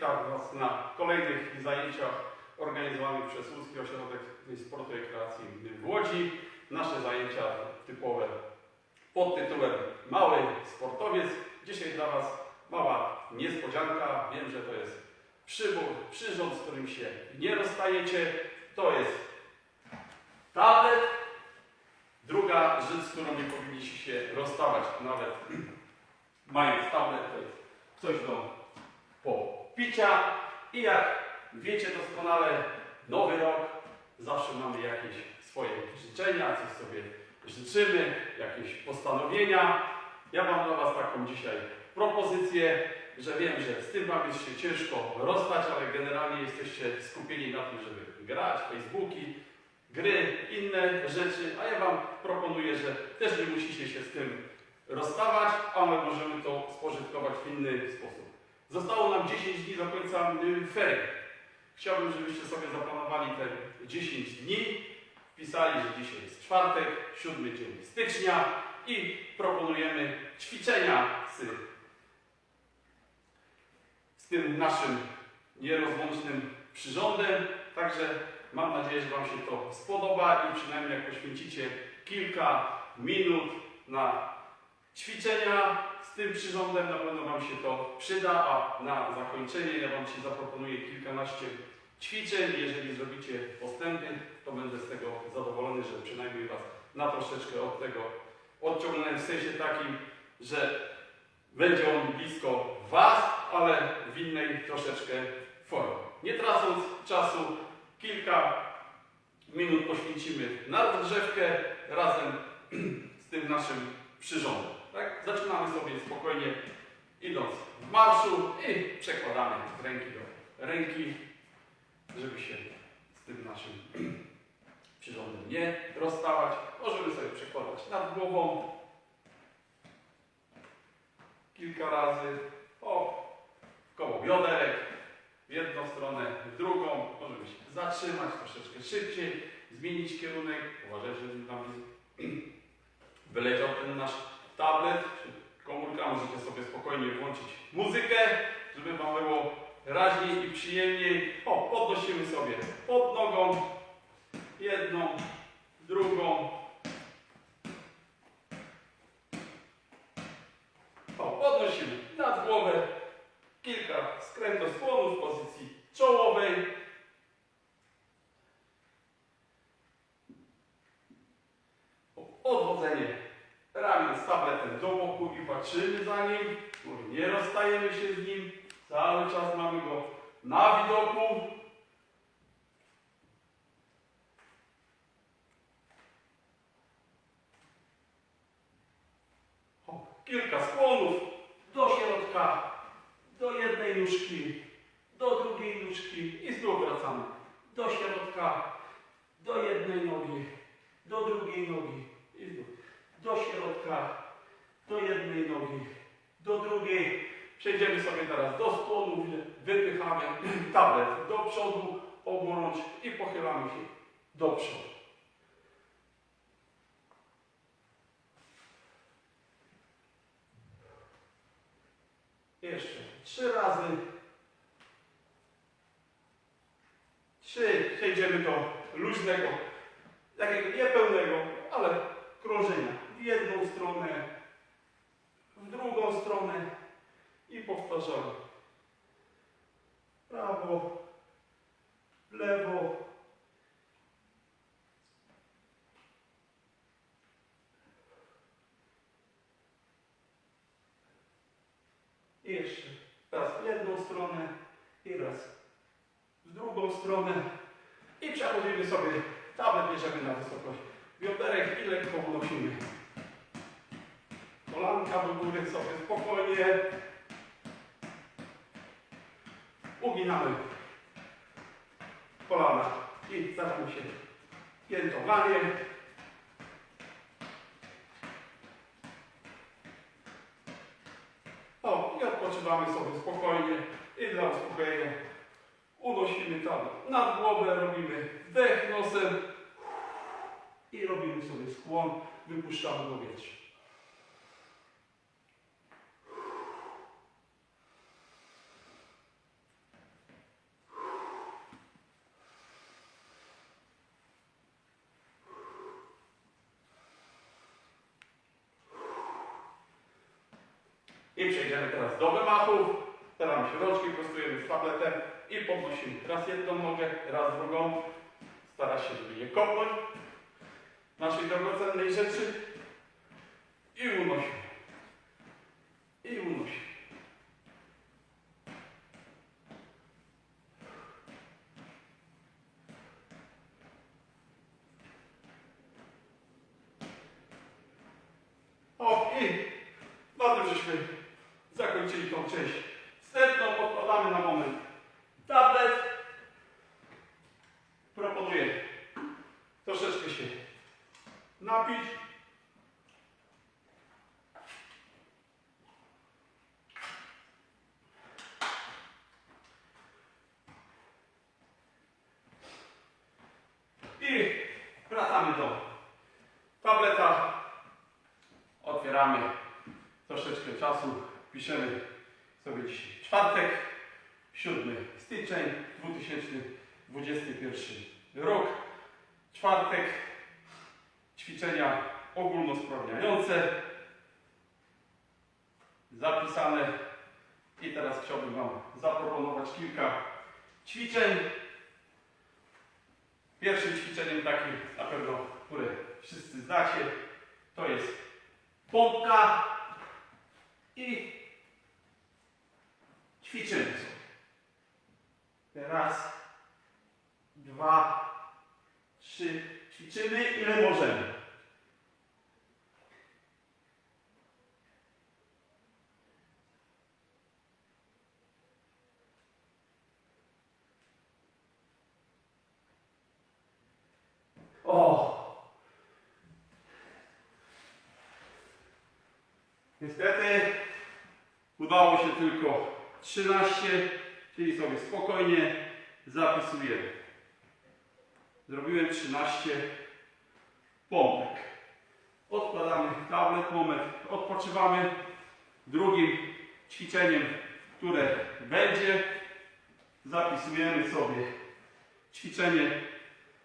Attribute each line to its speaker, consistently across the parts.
Speaker 1: witam Was na kolejnych zajęciach organizowanych przez Łódzki Ośrodek Sportu i Rekreacji w Łodzi. Nasze zajęcia typowe pod tytułem Mały Sportowiec. Dzisiaj dla Was mała niespodzianka. Wiem, że to jest przybór, przyrząd, z którym się nie rozstajecie. To jest tablet. Druga rzecz, z którą nie powinniście się rozstawać, nawet mając tablet, to jest coś do popicia. I jak wiecie doskonale, nowy rok, zawsze mamy jakieś swoje życzenia, coś sobie życzymy, jakieś postanowienia. Ja mam dla Was taką dzisiaj propozycję, że wiem, że z tym Wam jest się ciężko rozstać, ale generalnie jesteście skupieni na tym, żeby grać, Facebooki, gry, inne rzeczy, a ja Wam proponuję, że też nie musicie się z tym rozstawać, ale możemy to spożytkować w inny sposób. Zostało nam 10 dni do końca y, ferii. Chciałbym, żebyście sobie zaplanowali te 10 dni, wpisali, że dzisiaj jest czwartek, siódmy dzień stycznia i proponujemy ćwiczenia z, z tym naszym nierozłącznym przyrządem. Także mam nadzieję, że Wam się to spodoba i przynajmniej jak poświęcicie kilka minut na ćwiczenia z tym przyrządem, na pewno Wam się to przyda, a na zakończenie ja Wam się zaproponuję kilkanaście ćwiczeń. Jeżeli zrobicie postępy, to będę z tego zadowolony, że przynajmniej Was na troszeczkę od tego odciągnąłem w sensie takim, że będzie on blisko Was, ale w innej troszeczkę formie. Nie tracąc czasu, kilka minut poświęcimy na rozgrzewkę razem z tym naszym przyrządem. Tak? Zaczynamy sobie spokojnie idąc w marszu i przekładamy ręki do ręki, żeby się z tym naszym przyrządem nie rozstawać. Możemy sobie przekładać nad głową kilka razy. O, koło bioderek, w jedną stronę, w drugą. Możemy się zatrzymać troszeczkę szybciej, zmienić kierunek. Uważaj, żeby nam wyleciał ten nasz tablet czy komórka. Możecie sobie spokojnie włączyć muzykę, żeby Wam było raźniej i przyjemniej. O, podnosimy sobie pod nogą, jedną, drugą. O, podnosimy nad głowę, kilka skrętoskłonów w pozycji czołowej. Odwodzenie ramion z tabletem do boku i patrzymy za nim. Nie rozstajemy się z nim. Cały czas mamy go na widoku. Kilka skłonów do środka, do jednej nóżki, do drugiej nóżki i znów wracamy do środka, do jednej nogi, do drugiej nogi do jednej nogi, do drugiej. Przejdziemy sobie teraz do skłonu, wypychamy tablet do przodu, oburącz i pochylamy się do przodu. Jeszcze trzy razy. Trzy. Przejdziemy do luźnego, takiego niepełnego, ale krążenia w jedną stronę, w drugą stronę i powtarzamy. Prawo, lewo. I jeszcze raz w jedną stronę i raz w drugą stronę. I przechodzimy sobie, tablet bierzemy na wysokość bioderek i lekko unosimy. Kolanka do góry sobie spokojnie. Uginamy kolana i staramy się piętowanie. O, i odpoczywamy sobie spokojnie i dla uspokojenia unosimy tam nad głowę, robimy wdech nosem i robimy sobie skłon, wypuszczamy powietrze. I przejdziemy teraz do wymachów. Staramy się rączki, prostujemy z tabletem i podnosimy raz jedną nogę, raz drugą. Stara się, żeby nie kopnąć naszej drogocennej rzeczy i unosimy. I unosimy. O, i na tym żeśmy zakończyli tą część wstępną. Podkładamy na moment tablet. Proponuję troszeczkę się napić. I wracamy do tableta. Otwieramy troszeczkę czasu. Piszemy sobie dzisiaj czwartek, 7 styczeń 2021 rok. Czwartek, ćwiczenia ogólnosprawniające zapisane i teraz chciałbym Wam zaproponować kilka ćwiczeń. Pierwszym ćwiczeniem takim, na pewno, które wszyscy znacie, to jest pompka i ćwiczymy sobie. Raz, dwa, trzy. Ćwiczymy ile możemy. O! Niestety udało się tylko 13, czyli sobie spokojnie zapisujemy. Zrobiłem 13 pompek. Odkładamy tablet, moment, odpoczywamy. Drugim ćwiczeniem, które będzie, zapisujemy sobie ćwiczenie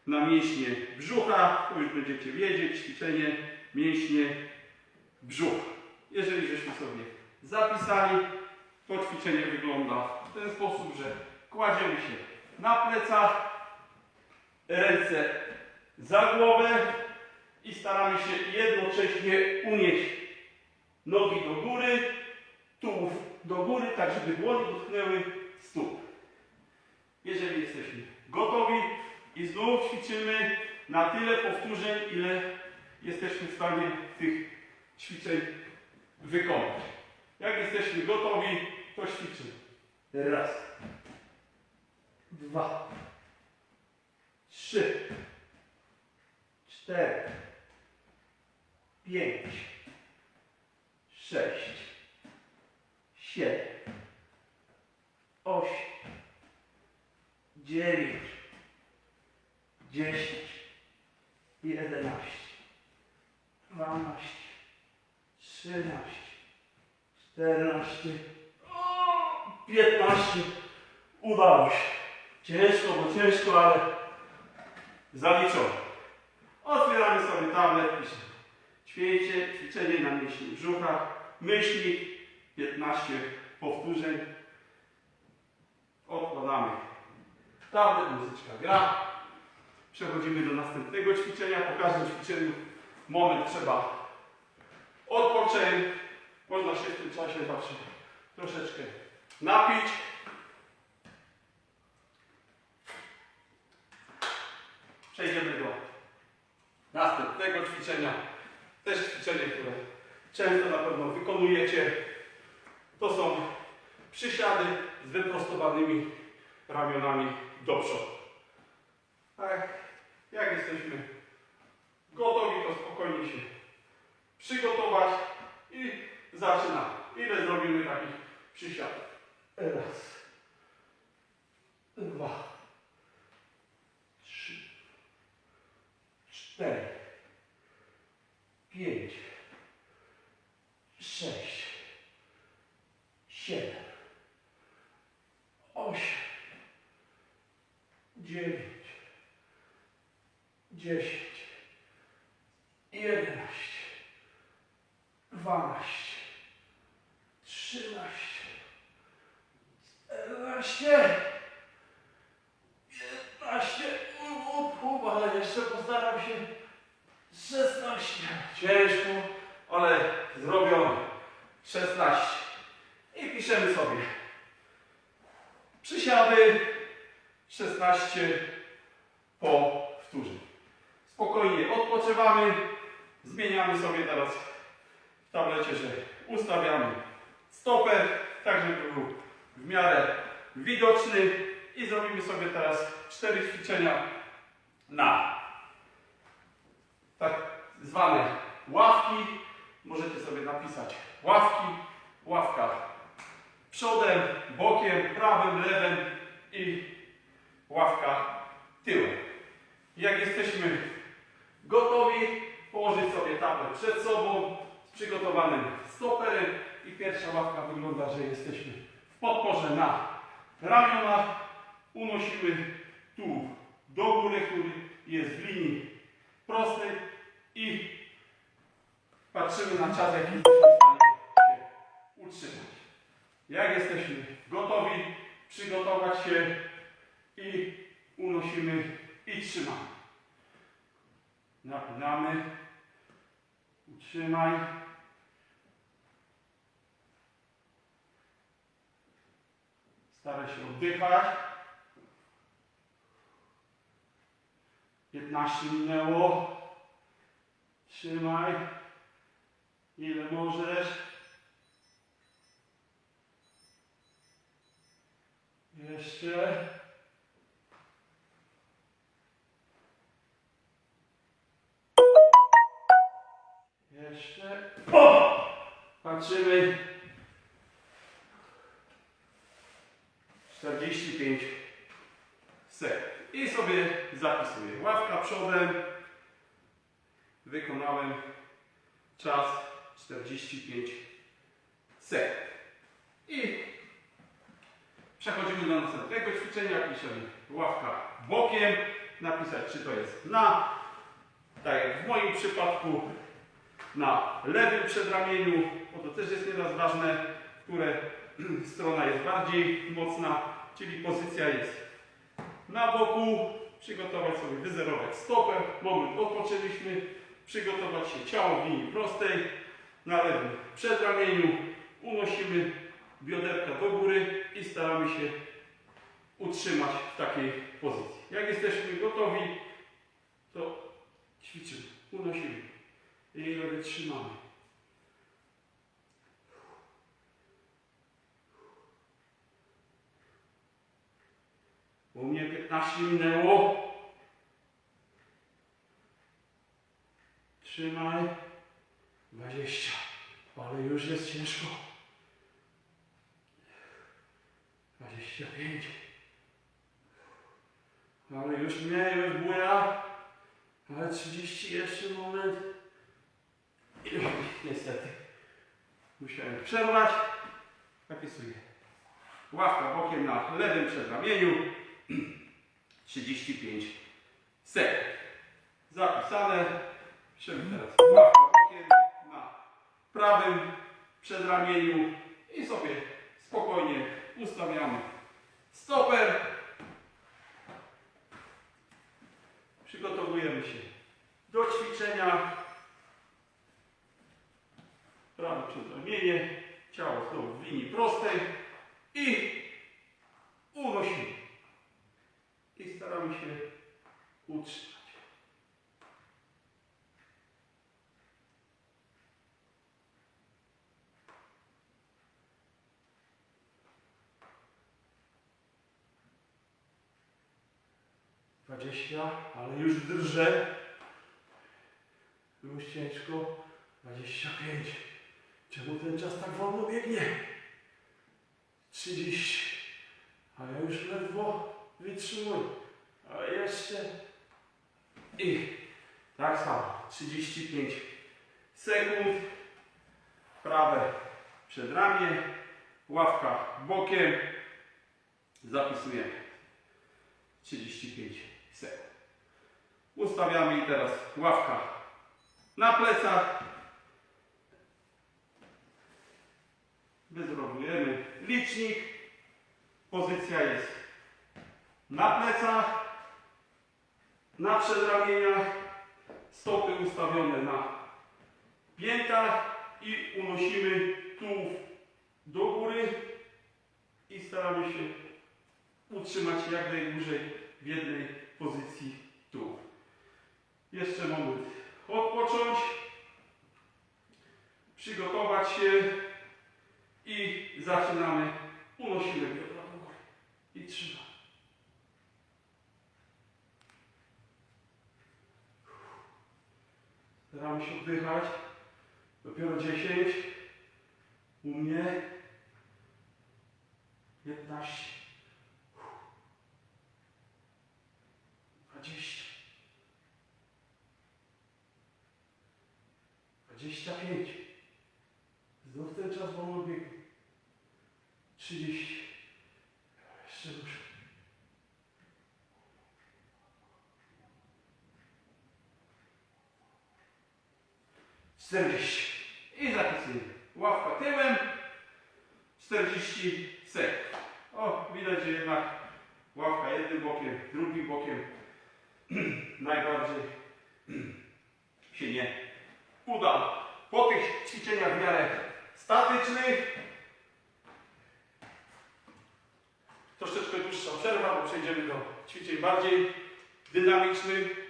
Speaker 1: na mięśnie brzucha. To już będziecie wiedzieć, ćwiczenie mięśnie brzucha. Jeżeli żeśmy sobie zapisali, to ćwiczenie wygląda w ten sposób, że kładziemy się na plecach, ręce za głowę i staramy się jednocześnie unieść nogi do góry, tułów do góry, tak żeby dłonie dotknęły stóp. Jeżeli jesteśmy gotowi i znów ćwiczymy na tyle powtórzeń, ile jesteśmy w stanie tych ćwiczeń wykonać. Jak jesteśmy gotowi, to ćwiczymy. Raz, dwa, trzy, cztery, pięć, sześć, siedem, osiem, dziewięć, dziesięć, jedenaście, dwanaście, trzynaście, czternaście, piętnaście. Udało się. Ciężko, bo ciężko, ale zaliczone. Otwieramy sobie tablet, piszemy ćwiczenie, ćwiczenie na mięśnie brzucha, myślnik, 15 powtórzeń. Odkładamy tablet, muzyczka gra. Przechodzimy do następnego ćwiczenia. Po każdym ćwiczeniu moment trzeba odpocząć. Można się w tym czasie zawsze troszeczkę napić. Przejdziemy do następnego ćwiczenia. Też ćwiczenie, które często na pewno wykonujecie. To są przysiady z wyprostowanymi ramionami do przodu. Tak, jak jesteśmy gotowi, to spokojnie się przygotować i zaczynamy. Ile zrobimy takich przysiadów? Raz, dwa, trzy, cztery, pięć, sześć, siedem, osiem, dziewięć, dziesięć, jedenaście, dwanaście,
Speaker 2: 14, 15, up, up, ale jeszcze postaram się 16.
Speaker 1: Ciężko, ale zrobione. 16. I piszemy sobie. Przysiady 16 po wtórze. Spokojnie odpoczywamy. Zmieniamy sobie teraz w tablecie, że ustawiamy stoper, tak żeby był w miarę widoczny. I zrobimy sobie teraz 4 ćwiczenia na zwane ławki. Możecie sobie napisać ławki, ławka przodem, bokiem, prawym, lewym i ławka tyłem. Jak jesteśmy gotowi, położyć sobie tablet przed sobą z przygotowanym stoperem i pierwsza ławka wygląda, że jesteśmy w podporze na ramionach. Unosimy tu do góry, który jest w linii prostej i patrzymy na czas, jaki utrzymać. Jak jesteśmy gotowi, przygotować się i unosimy i trzymamy. Napinamy, utrzymaj. Staraj się oddychać. 15 minęło. Trzymaj. Ile możesz. Jeszcze. Jeszcze. O! Patrzymy. 45 sekund. I sobie zapisuję. Ławka przodem. Wykonałem czas 45 sekund. I przechodzimy do następnego ćwiczenia. Piszemy ławka bokiem. Napisać, czy to jest na, tak jak w moim przypadku, na lewym przedramieniu, bo to też jest nieraz ważne, które strona jest bardziej mocna, czyli pozycja jest na boku, przygotować sobie, wyzerować stopę, moment odpoczęliśmy, przygotować się ciało w linii prostej, na lewym przedramieniu, unosimy bioderka do góry i staramy się utrzymać w takiej pozycji. Jak jesteśmy gotowi, to ćwiczymy, unosimy i ile wytrzymamy. U mnie 15 minęło. Trzymaj. 20. Ale już jest ciężko. 25. Ale już nie, już buja. Ale 30 jeszcze moment. Niestety. Musiałem przerwać. Zapisuję. Ławka bokiem na lewym przedramieniu. 35 sekund. Zapisane. Piszemy teraz ławka na prawym przedramieniu i sobie spokojnie ustawiamy stoper. Przygotowujemy się do ćwiczenia. Prawe przedramienie, ciało znowu w linii prostej i unosimy. I staramy się utrzymać. Dwadzieścia, ale już drże. Już ciężko. Dwadzieścia pięć. Czemu ten czas tak wolno biegnie? Trzydzieści. A ja już ledwo wytrzymuję. A jeszcze. I tak samo. 35 sekund. Prawe przedramię. Ławka bokiem. Zapisujemy. 35 Ustawiamy i teraz ławka na plecach. Wyzerowujemy licznik. Pozycja jest na plecach, na przedramieniach, stopy ustawione na piętach i unosimy tułów do góry i staramy się utrzymać jak najdłużej w jednej pozycji tułów. Jeszcze moment odpocząć, przygotować się i zaczynamy. Unosimy biodra do góry i trzymamy. Staramy się oddychać. Dopiero 10. U mnie 15. 20. 25. Znów ten czas wolno biegu. 30. Jeszcze dłużej. 40. I zapisujemy. Ławka tyłem. 40 sekund. O, widać, że jednak ławka jednym bokiem, drugim bokiem najbardziej się nie uda. Po tych ćwiczeniach w miarę statycznych troszeczkę dłuższa przerwa, bo przejdziemy do ćwiczeń bardziej dynamicznych.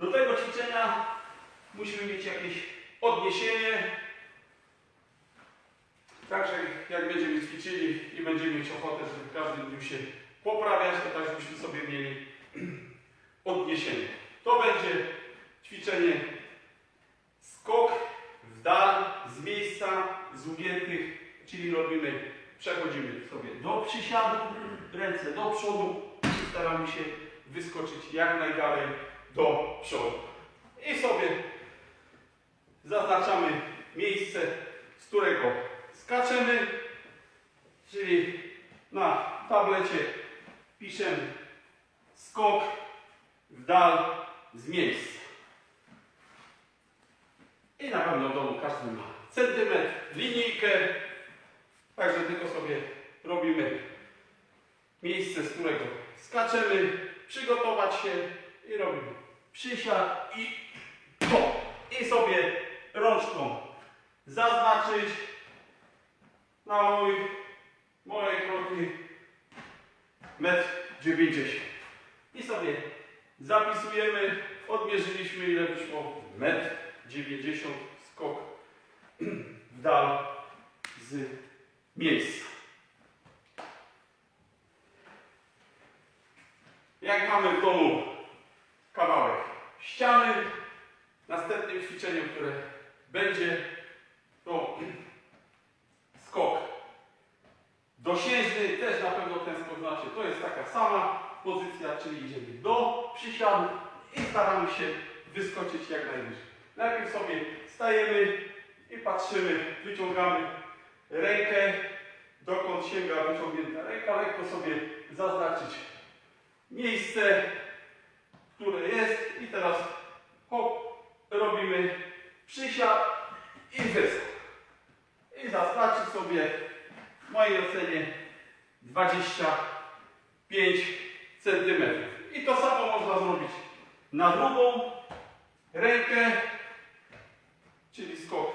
Speaker 1: Do tego ćwiczenia musimy mieć jakieś odniesienie. Także jak będziemy ćwiczyli i będziemy mieć ochotę, żeby w każdym dniu się poprawiać, to tak żebyśmy sobie mieli odniesienie. To będzie ćwiczenie skok w dal z miejsca z ugiętych, czyli robimy, przechodzimy sobie do przysiadu, ręce do przodu i staramy się wyskoczyć jak najdalej do przodu. I sobie zaznaczamy miejsce, z którego skaczemy, czyli na tablecie piszemy skok w dal z miejsca. I na pewno w domu każdy ma centymetr, linijkę, także tylko sobie robimy miejsce, z którego skaczemy, przygotować się i robimy przysiad i to. I sobie rączką zaznaczyć na mój, moje kroki metr 90. I sobie zapisujemy, odmierzyliśmy ile wyszło, metr 90 skok w dal z miejsca. Jak mamy w domu kawałek ściany, następnym ćwiczeniem, które będzie, to skok dosiężny, też na pewno ten skok znacie, to jest taka sama pozycja, czyli idziemy do przysiadu i staramy się wyskoczyć jak najwyżej. Najpierw sobie stajemy i patrzymy, wyciągamy rękę, dokąd sięga wyciągnięta ręka, lekko sobie zaznaczyć miejsce, które jest i teraz hop, robimy przysiad i wyskok. I zaznaczyć sobie w mojej ocenie 25 cm. I to samo można zrobić na drugą rękę, czyli skok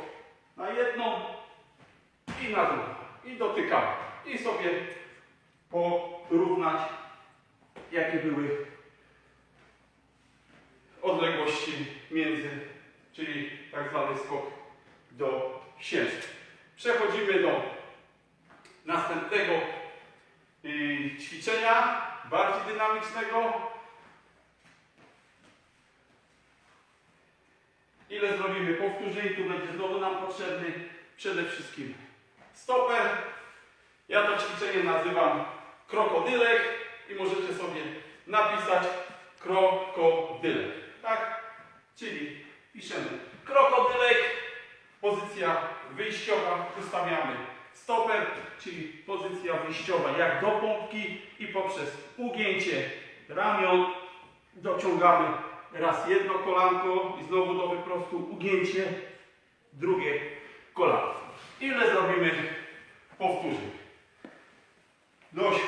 Speaker 1: na jedną i na drugą. I dotykamy. I sobie porównać, jakie były odległości między, czyli tak zwany skok do księżyca. Przechodzimy do następnego y, ćwiczenia, bardziej dynamicznego. Ile zrobimy powtórzeń, tu będzie znowu nam potrzebny przede wszystkim stoper. Ja to ćwiczenie nazywam krokodylek i możecie sobie napisać krokodylek. Tak? Czyli piszemy krokodylek, pozycja wyjściowa, ustawiamy stoper, czyli pozycja wyjściowa jak do pompki i poprzez ugięcie ramion dociągamy raz jedno kolanko i znowu do wyprostu ugięcie, drugie kolanko. Ile zrobimy powtórzeń? Dość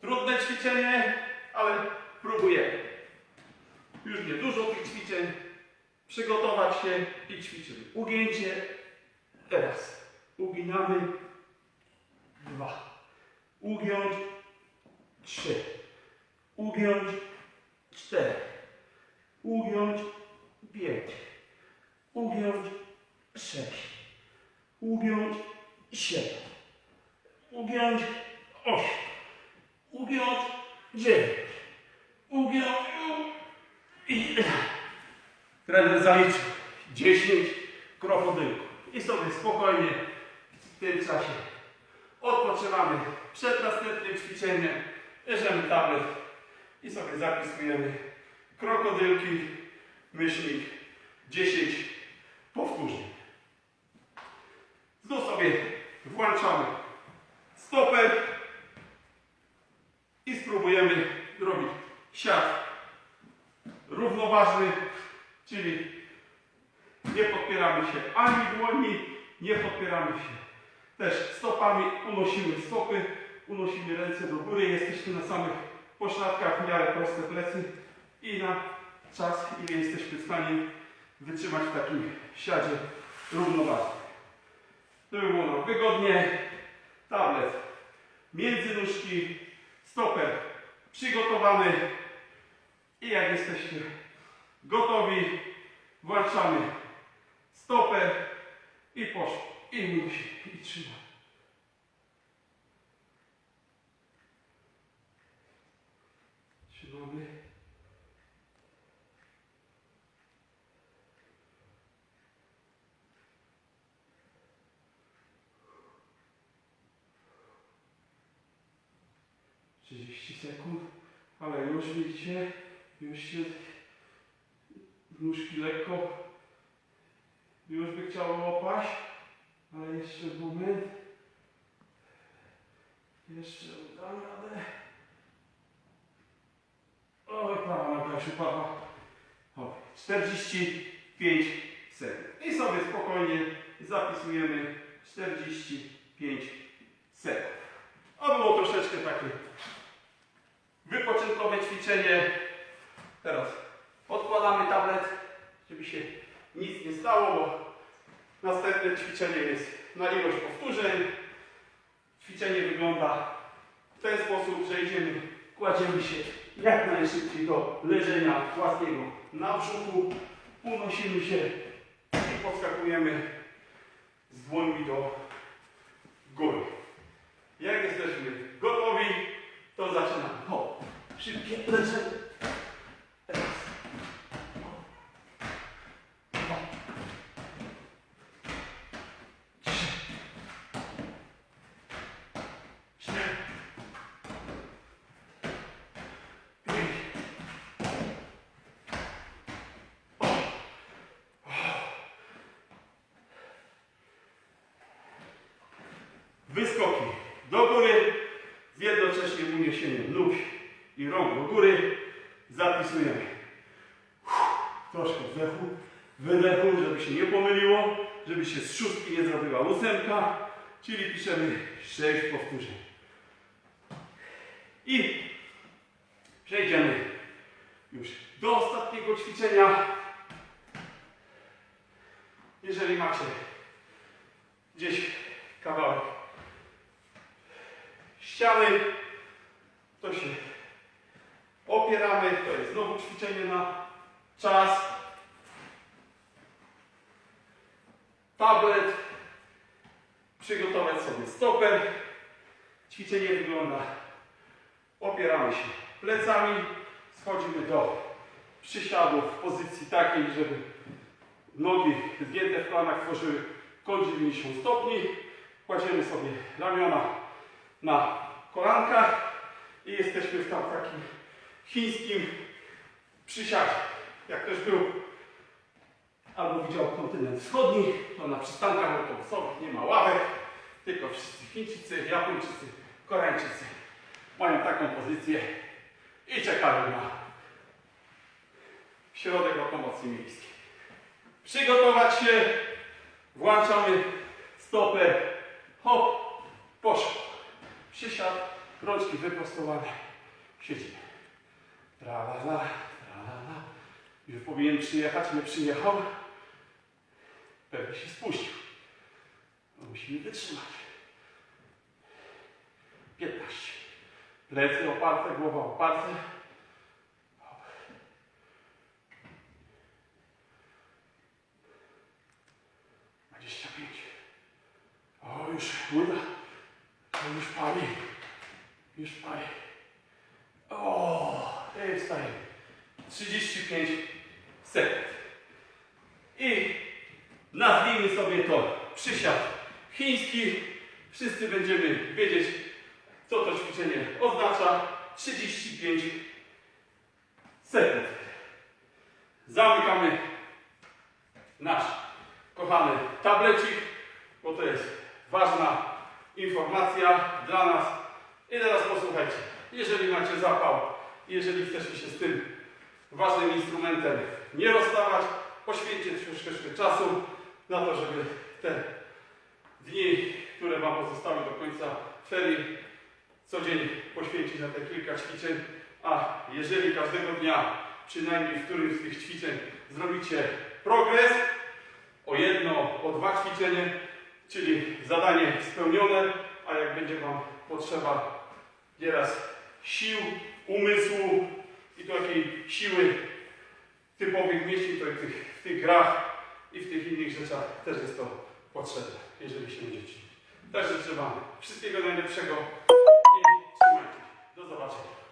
Speaker 1: trudne ćwiczenie, ale próbujemy. Już nie dużo tych ćwiczeń. Przygotować się i ćwiczymy. Ugięcie. Raz. Uginamy. Dwa. Ugiąć. Trzy. Ugiąć. Cztery. Ugiąć. Pięć. Ugiąć. Sześć. Ugiąć. Siedem. Ugiąć. Osiem. Ugiąć. Dziewięć. Ugiąć. I trener zaliczył 10 krokodylków. I sobie spokojnie w tym czasie odpoczywamy przed następnym ćwiczeniem. Bierzemy tablet i sobie zapisujemy krokodylki, myślnik 10 powtórzeń. Znów sobie włączamy stoper i spróbujemy zrobić siat równoważny, czyli nie podpieramy się ani dłoni, nie podpieramy się też stopami, unosimy stopy, unosimy ręce do góry, jesteśmy na samych pośladkach, w miarę proste plecy i na czas, ile jesteśmy w stanie wytrzymać w takim siadzie równoważnym. Żeby było nam wygodnie, tablet między nóżki, stoper przygotowany, i jak jesteście gotowi, włączamy stoper i poszło. I musi, i trzymamy. Trzymamy. Trzydzieści sekund, ale już widzicie, już się nóżki lekko już by chciało opaść, ale jeszcze moment. Jeszcze dam radę. Oj, prawa noga już upadła. O, 45 sekund. I sobie spokojnie zapisujemy 45 sekund. A było troszeczkę takie wypoczynkowe ćwiczenie. Teraz odkładamy tablet, żeby się nic nie stało, bo następne ćwiczenie jest na ilość powtórzeń. Ćwiczenie wygląda w ten sposób, że idziemy, kładziemy się jak najszybciej do leżenia płaskiego na brzuchu, unosimy się i podskakujemy z dłońmi do góry. Jak jesteśmy gotowi, to zaczynamy. Hop, szybkie leżenie. Wyskoki do góry z jednoczesnym uniesieniem nóg i rąk do góry. Zapisujemy. Troszkę wdechu, wydechu, żeby się nie pomyliło, żeby się z szóstki nie zrobiła ósemka, czyli piszemy 6 powtórzeń. I przejdziemy już do ostatniego ćwiczenia. Jeżeli macie gdzieś kawałek ściany, to się opieramy. To jest znowu ćwiczenie na czas. Tablet. Przygotować sobie stoper. Ćwiczenie wygląda. Opieramy się plecami. Schodzimy do przysiadu w pozycji takiej, żeby nogi zgięte w planach tworzyły kąt 90 stopni. Kładziemy sobie ramiona na kolankach i jesteśmy w tam takim chińskim przysiadzie. Jak ktoś był albo widział kontynent wschodni, to na przystankach autobusowych nie ma ławek, tylko wszyscy Chińczycy, Japończycy, Koreańczycy mają taką pozycję i czekają na środek lokomocji miejskiej. Przygotować się, włączamy stopę, hop, poszło. Przysiad, rączki wyprostowane, siedzimy. Tra la la, tra la la. Już powinien przyjechać, nie przyjechał. Pewnie się spuścił. No, musimy wytrzymać. 15. Plecy oparte, głowa oparte. Dwadzieścia pięć. O, już uda. O, już pali. O, i wstaje. 35 sekund. I nazwijmy sobie to przysiad chiński. Wszyscy będziemy wiedzieć, co to ćwiczenie oznacza. 35 sekund. Zamykamy nasz kochany tablecik, bo to jest ważna informacja dla nas. I teraz posłuchajcie, jeżeli macie zapał, jeżeli chcecie się z tym ważnym instrumentem nie rozstawać, poświęćcie troszeczkę czasu na to, żeby te dni, które Wam pozostały do końca ferii, co dzień poświęcić na te kilka ćwiczeń, a jeżeli każdego dnia, przynajmniej w którymś z tych ćwiczeń zrobicie progres, o jedno, o dwa ćwiczenie, czyli zadanie spełnione, a jak będzie Wam potrzeba nieraz sił, umysłu i takiej siły typowych mięśni, to w tych, w tych grach i w tych innych rzeczach też jest to potrzebne, jeżeli się będzie ćwiczyć. Także Wam wszystkiego najlepszego i trzymajcie. Do zobaczenia.